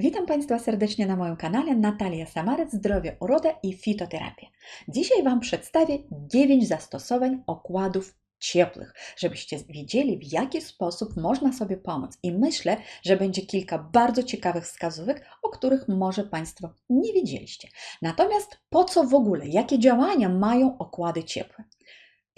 Witam Państwa serdecznie na moim kanale Natalia Samarec, Zdrowie, Uroda i Fitoterapia. Dzisiaj Wam przedstawię 9 zastosowań okładów ciepłych, żebyście wiedzieli, w jaki sposób można sobie pomóc. I myślę, że będzie kilka bardzo ciekawych wskazówek, o których może Państwo nie wiedzieliście. Natomiast po co w ogóle, jakie działania mają okłady ciepłe?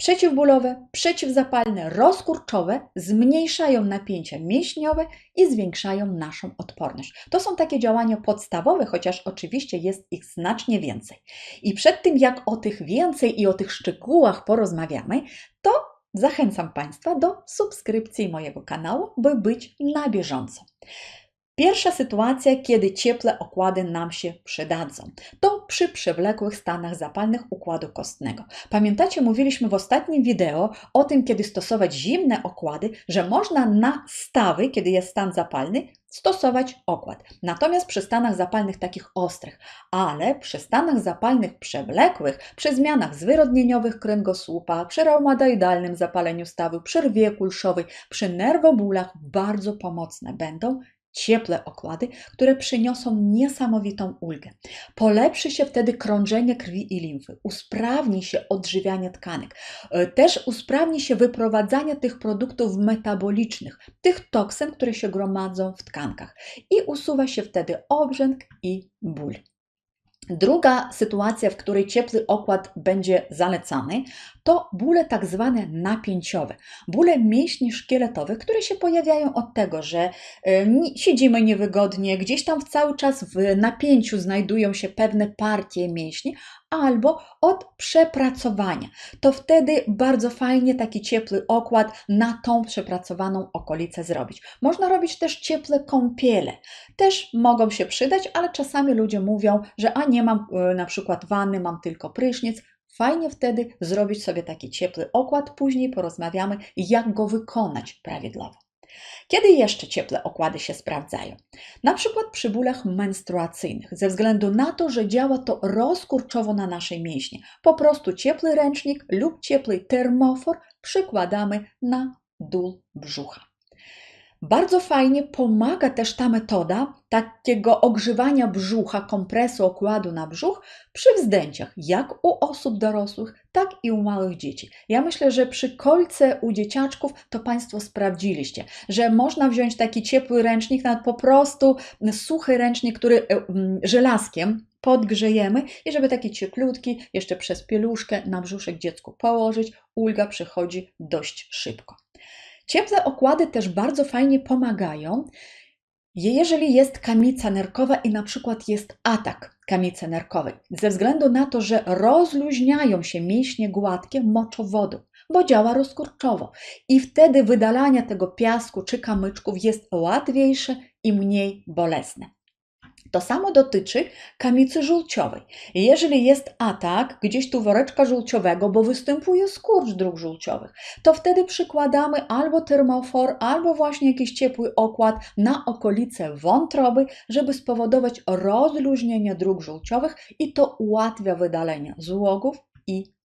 Przeciwbólowe, przeciwzapalne, rozkurczowe zmniejszają napięcia mięśniowe i zwiększają naszą odporność. To są takie działania podstawowe, chociaż oczywiście jest ich znacznie więcej. I przed tym, jak o tych więcej i o tych szczegółach porozmawiamy, to zachęcam Państwa do subskrypcji mojego kanału, by być na bieżąco. Pierwsza sytuacja, kiedy ciepłe okłady nam się przydadzą, to przy przewlekłych stanach zapalnych układu kostnego. Pamiętacie, mówiliśmy w ostatnim wideo o tym, kiedy stosować zimne okłady, że można na stawy, kiedy jest stan zapalny, stosować okład. Natomiast przy stanach zapalnych takich ostrych, ale przy stanach zapalnych przewlekłych, przy zmianach zwyrodnieniowych kręgosłupa, przy reumatoidalnym zapaleniu stawu, przy rwie kulszowej, przy nerwobólach bardzo pomocne będą ciepłe okłady, które przyniosą niesamowitą ulgę. Polepszy się wtedy krążenie krwi i limfy, usprawni się odżywianie tkanek, e, też usprawni się wyprowadzanie tych produktów metabolicznych, tych toksyn, które się gromadzą w tkankach i usuwa się wtedy obrzęk i ból. Druga sytuacja, w której ciepły okład będzie zalecany, to bóle tak zwane napięciowe. Bóle mięśni szkieletowych, które się pojawiają od tego, że siedzimy niewygodnie, gdzieś tam cały czas w napięciu znajdują się pewne partie mięśni, albo od przepracowania. To wtedy bardzo fajnie taki ciepły okład na tą przepracowaną okolicę zrobić. Można robić też ciepłe kąpiele. Też mogą się przydać, ale czasami ludzie mówią, że a nie mam e, na przykład wanny, mam tylko prysznic. Fajnie wtedy zrobić sobie taki ciepły okład, później porozmawiamy, jak go wykonać prawidłowo. Kiedy jeszcze ciepłe okłady się sprawdzają? Na przykład przy bólach menstruacyjnych, ze względu na to, że działa to rozkurczowo na nasze mięśnie. Po prostu ciepły ręcznik lub ciepły termofor przykładamy na dół brzucha. Bardzo fajnie pomaga też ta metoda takiego ogrzewania brzucha, kompresu okładu na brzuch przy wzdęciach, jak u osób dorosłych, tak i u małych dzieci. Ja myślę, że przy kolce u dzieciaczków to Państwo sprawdziliście, że można wziąć taki ciepły ręcznik, nawet po prostu suchy ręcznik, który e, żelazkiem podgrzejemy i żeby taki cieplutki jeszcze przez pieluszkę na brzuszek dziecku położyć, ulga przychodzi dość szybko. Ciepłe okłady też bardzo fajnie pomagają, jeżeli jest kamica nerkowa i na przykład jest atak kamicy nerkowej, ze względu na to, że rozluźniają się mięśnie gładkie moczowodu, bo działa rozkurczowo i wtedy wydalanie tego piasku czy kamyczków jest łatwiejsze i mniej bolesne. To samo dotyczy kamicy żółciowej. Jeżeli jest atak gdzieś tu woreczka żółciowego, bo występuje skurcz dróg żółciowych, to wtedy przykładamy albo termofor, albo właśnie jakiś ciepły okład na okolice wątroby, żeby spowodować rozluźnienie dróg żółciowych i to ułatwia wydalenie złogów i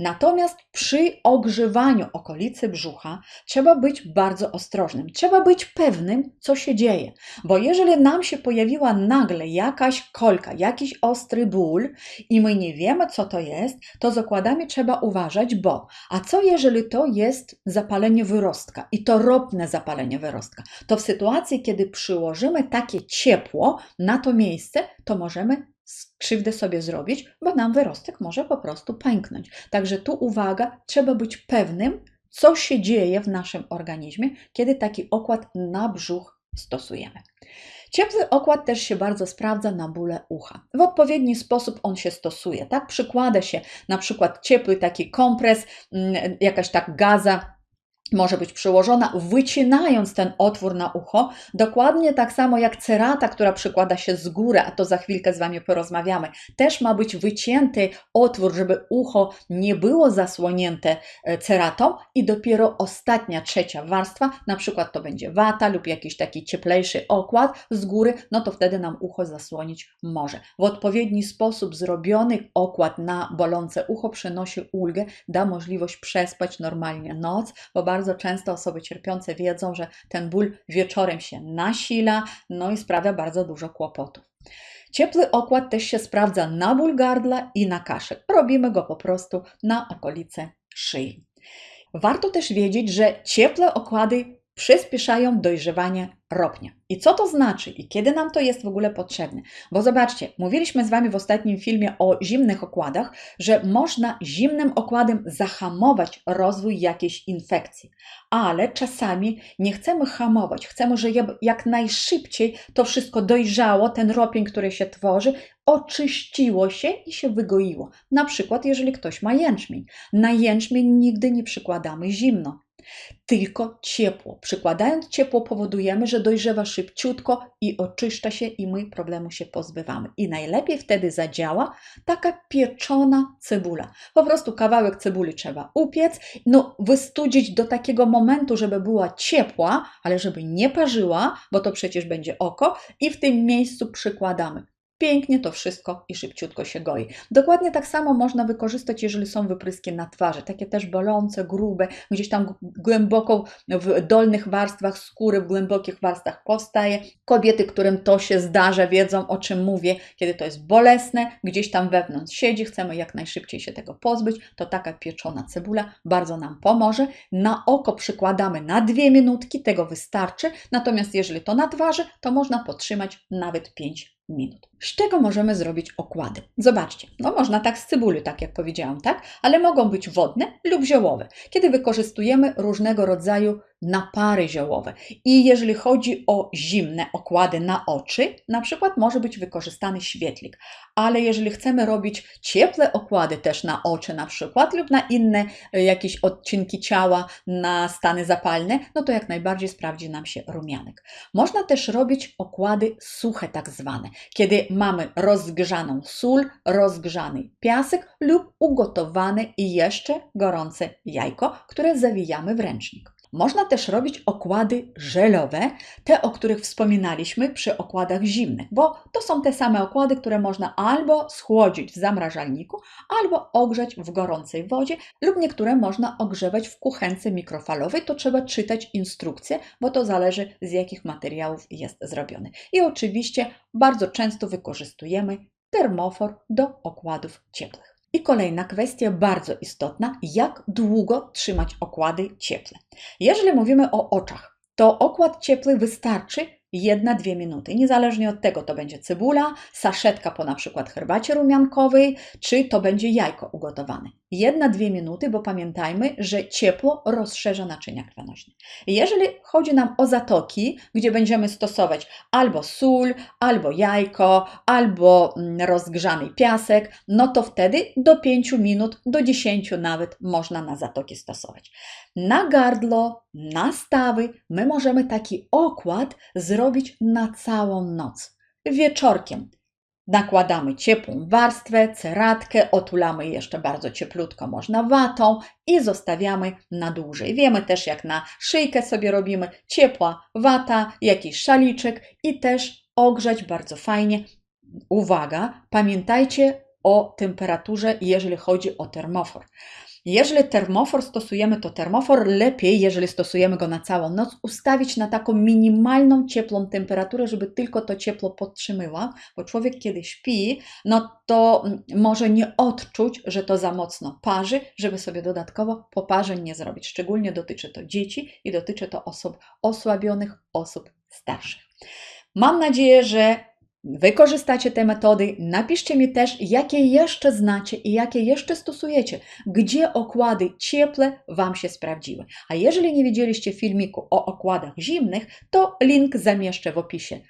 Natomiast przy ogrzewaniu okolicy brzucha trzeba być bardzo ostrożnym. Trzeba być pewnym, co się dzieje, bo jeżeli nam się pojawiła nagle jakaś kolka, jakiś ostry ból i my nie wiemy, co to jest, to z okładami trzeba uważać, bo a co jeżeli to jest zapalenie wyrostka i to ropne zapalenie wyrostka, to w sytuacji, kiedy przyłożymy takie ciepło na to miejsce, to możemy krzywdę sobie zrobić, bo nam wyrostek może po prostu pęknąć. Także tu uwaga, trzeba być pewnym, co się dzieje w naszym organizmie, kiedy taki okład na brzuch stosujemy. Ciepły okład też się bardzo sprawdza na bóle ucha. W odpowiedni sposób on się stosuje. Tak przykłada się na przykład ciepły taki kompres, mm, jakaś tak gaza może być przyłożona, wycinając ten otwór na ucho, dokładnie tak samo jak cerata, która przykłada się z góry, a to za chwilkę z Wami porozmawiamy, też ma być wycięty otwór, żeby ucho nie było zasłonięte e, ceratą i dopiero ostatnia, trzecia warstwa, na przykład to będzie wata lub jakiś taki cieplejszy okład z góry, no to wtedy nam ucho zasłonić może. W odpowiedni sposób zrobiony okład na bolące ucho przynosi ulgę, da możliwość przespać normalnie noc, bo bardzo bardzo często osoby cierpiące wiedzą, że ten ból wieczorem się nasila, no i sprawia bardzo dużo kłopotów. Ciepły okład też się sprawdza na ból gardła i na kaszel. Robimy go po prostu na okolice szyi. Warto też wiedzieć, że ciepłe okłady przyspieszają dojrzewanie ropnia. I co to znaczy i kiedy nam to jest w ogóle potrzebne? Bo zobaczcie, mówiliśmy z Wami w ostatnim filmie o zimnych okładach, że można zimnym okładem zahamować rozwój jakiejś infekcji, ale czasami nie chcemy hamować, chcemy, żeby jak najszybciej to wszystko dojrzało, ten ropień, który się tworzy, oczyściło się i się wygoiło. Na przykład, jeżeli ktoś ma jęczmień. Na jęczmień nigdy nie przykładamy zimno tylko ciepło. Przykładając ciepło, powodujemy, że dojrzewa szybciutko i oczyszcza się, i my problemu się pozbywamy. I najlepiej wtedy zadziała taka pieczona cebula. Po prostu kawałek cebuli trzeba upiec, no wystudzić do takiego momentu, żeby była ciepła, ale żeby nie parzyła, bo to przecież będzie oko, i w tym miejscu przykładamy pięknie to wszystko i szybciutko się goi. Dokładnie tak samo można wykorzystać, jeżeli są wypryski na twarzy, takie też bolące, grube, gdzieś tam głęboko w dolnych warstwach skóry, w głębokich warstwach powstaje. Kobiety, którym to się zdarza, wiedzą o czym mówię, kiedy to jest bolesne, gdzieś tam wewnątrz siedzi, chcemy jak najszybciej się tego pozbyć, to taka pieczona cebula bardzo nam pomoże. Na oko przykładamy na dwie minutki, tego wystarczy, natomiast jeżeli to na twarzy, to można potrzymać nawet 5 minut. Z czego możemy zrobić okłady? Zobaczcie, no można tak z cebuli, tak jak powiedziałam, tak? Ale mogą być wodne lub ziołowe, kiedy wykorzystujemy różnego rodzaju napary ziołowe. I jeżeli chodzi o zimne okłady na oczy, na przykład może być wykorzystany świetlik. Ale jeżeli chcemy robić ciepłe okłady też na oczy na przykład lub na inne e, jakieś odcinki ciała, na stany zapalne, no to jak najbardziej sprawdzi nam się rumianek. Można też robić okłady suche tak zwane, kiedy mamy rozgrzaną sól, rozgrzany piasek lub ugotowane i jeszcze gorące jajko, które zawijamy w ręcznik. Można też robić okłady żelowe, te o których wspominaliśmy przy okładach zimnych, bo to są te same okłady, które można albo schłodzić w zamrażalniku, albo ogrzać w gorącej wodzie, lub niektóre można ogrzewać w kuchence mikrofalowej. To trzeba czytać instrukcje, bo to zależy z jakich materiałów jest zrobiony. I oczywiście bardzo często wykorzystujemy termofor do okładów ciepłych. I kolejna kwestia bardzo istotna, jak długo trzymać okłady cieple. Jeżeli mówimy o oczach, to okład ciepły wystarczy jedna-dwie minuty. Niezależnie od tego, to będzie cebula, saszetka po na przykład herbacie rumiankowej, czy to będzie jajko ugotowane. Jedna-dwie minuty, bo pamiętajmy, że ciepło rozszerza naczynia krwionośne. Jeżeli chodzi nam o zatoki, gdzie będziemy stosować albo sól, albo jajko, albo mm, rozgrzany piasek, no to wtedy do 5 minut, do 10 nawet można na zatoki stosować. Na gardło, na stawy my możemy taki okład zrobić na całą noc. Wieczorkiem nakładamy ciepłą warstwę, ceratkę, otulamy jeszcze bardzo cieplutko, można watą i zostawiamy na dłużej. Wiemy też, jak na szyjkę sobie robimy ciepła wata, jakiś szaliczek i też ogrzać bardzo fajnie. Uwaga, pamiętajcie o temperaturze, jeżeli chodzi o termofor. Jeżeli termofor stosujemy, to termofor lepiej, jeżeli stosujemy go na całą noc, ustawić na taką minimalną, cieplą temperaturę, żeby tylko to ciepło podtrzymyła, bo człowiek kiedy śpi, no to może nie odczuć, że to za mocno parzy, żeby sobie dodatkowo poparzeń nie zrobić. Szczególnie dotyczy to dzieci i dotyczy to osób osłabionych, osób starszych. Mam nadzieję, że wykorzystacie te metody, napiszcie mi też, jakie jeszcze znacie i jakie jeszcze stosujecie, gdzie okłady cieple Wam się sprawdziły. A jeżeli nie widzieliście filmiku o okładach zimnych, to link zamieszczę w opisie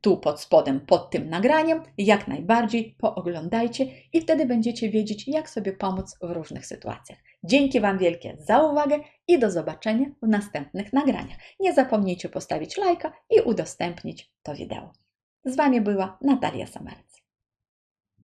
tu pod spodem, pod tym nagraniem. Jak najbardziej pooglądajcie i wtedy będziecie wiedzieć, jak sobie pomóc w różnych sytuacjach. Dzięki Wam wielkie za uwagę i do zobaczenia w następnych nagraniach. Nie zapomnijcie postawić lajka i udostępnić to wideo. Z Wami była Natalia Samarec.